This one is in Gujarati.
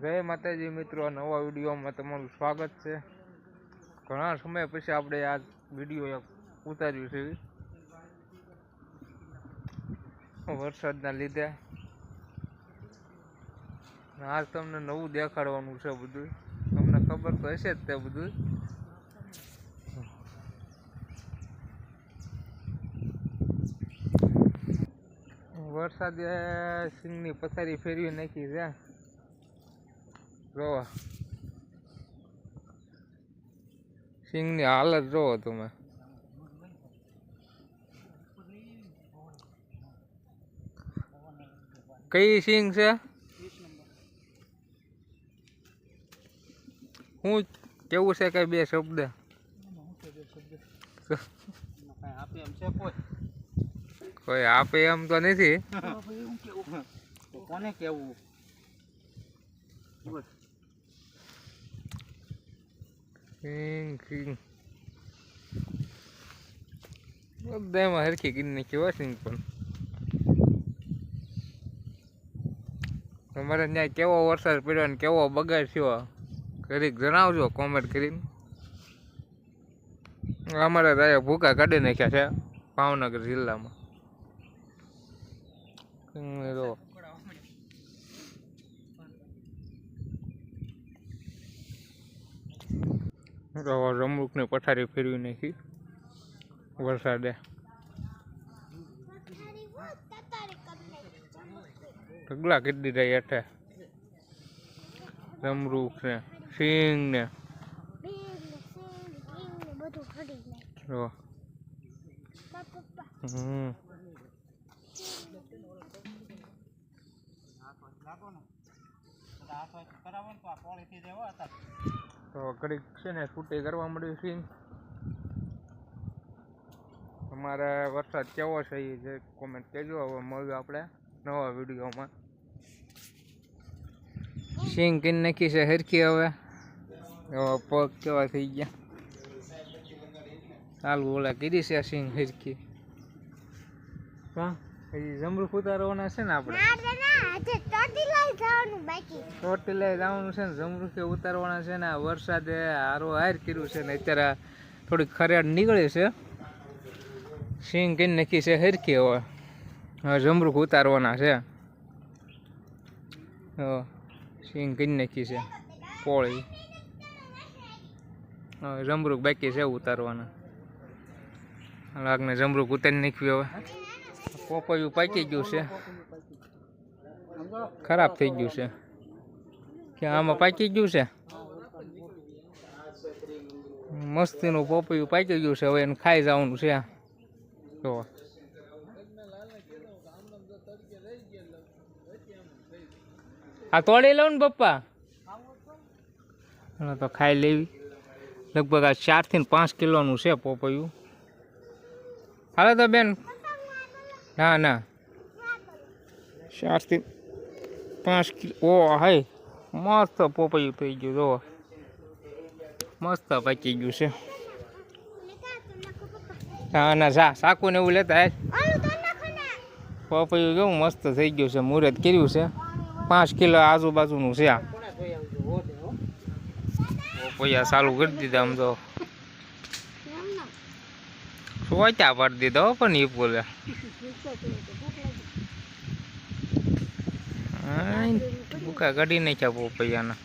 જય માતાજી મિત્રો નવા વિડીયોમાં તમારું સ્વાગત છે. ઘણા સમય પછી આપણે આ વીડિયો ઉતાર્યું છે. વરસાદના લીધે. આજ તમને નવું દેખાડવાનું છે બધું. તમને ખબર તો હશે જ તે બધું. વરસાદે સિંગની પથારી ફેરવી નાખી છે. જોવો. સિંગની હાલત જોવો તમે. કઈ સિંગ છે? હું કેવું છે કઈ બે શબ્દ? કોઈ આપે એમ તો નથી. કોને કેવું? સિંગ સિંગ બધામાં હરખી નાખી હો સિંગ પણ. તમારે ત્યાં કેવો વરસાદ પડ્યો ને કેવો બગાડ થયો? ઘડીક જણાવજો કોમેન્ટ કરીને અમારે ત્યાં ભૂકા કાઢી નાખ્યા છે ભાવનગર જિલ્લામાં. રમરૂખની પથારી ફેરવી નાખી. વરસાદે. ઢગલા કરી દીધા હેઠે. રમરૂખ ને સિંગ ને હમ. કરાવો તો આ પોળીથી દેવો હતા તો ઘડીક છે ને છૂટી કરવા મળ્યું સિંગ તમારે વરસાદ કેવો છે એ જે કોમેન્ટ કહેજો હવે મળ્યું આપણે નવા વિડીયોમાં. સિંગ કિન નાખી છે હરખી હવે. પગ કેવા થઈ ગયા. ચાલુ ઓલા કીધી છે સિંગ હરખી. હા હજી જમરૂખ ઉતારવાના છે ને આપણે. ચોટીલા જવાનું છે ને જમરૂખે ઉતારવાના છે ને, આ વરસાદે હારો હાર કર્યું છે ને, અત્યારે થોડીક ખરેડ નીકળે છે. સિંગ કઈ નખી છે હરખી હવે. હવે જમરૂખ ઉતારવાના છે. સિંગ કઈ નક્કી છે. પોળી હવે જમરૂખ બાકી છે ઉતારવાના. લાગને જમરૂખ ઉતારી નાખ્યું હવે. પોપૈયું પાકી ગયું છે. ખરાબ થઈ ગયું છે. કે આમાં પાકી ગયું છે? મસ્તીનું પોપૈયું પાકી ગયું છે, હવે એને ખાઈ જવાનું છે. તો આ તોડી લઉં ને પપ્પા. તો ખાઈ લેવી. લગભગ આ ચારથી પાંચ કિલોનું છે પોપૈયું. હાલો તો બેન. ના ના. ચારથી પાંચ કિલો, ઓ, હાય, મસ્ત પોપૈયું થઈ ગયું, જો. મસ્ત પાકી ગયું છે. હા, ના, જા સાકુ ને એવું લેતા પપૈયું કેવું મસ્ત થઈ ગયું છે મુહૂર્ત કર્યું છે. પાંચ કિલો આજુબાજુનું છે આ. પપૈયા ચાલુ કરી દીધા આમ તો. સોચા પાડી દીધા પણ એ બોલે. ભૂકા કાઢી નાખ્યા પપૈયાના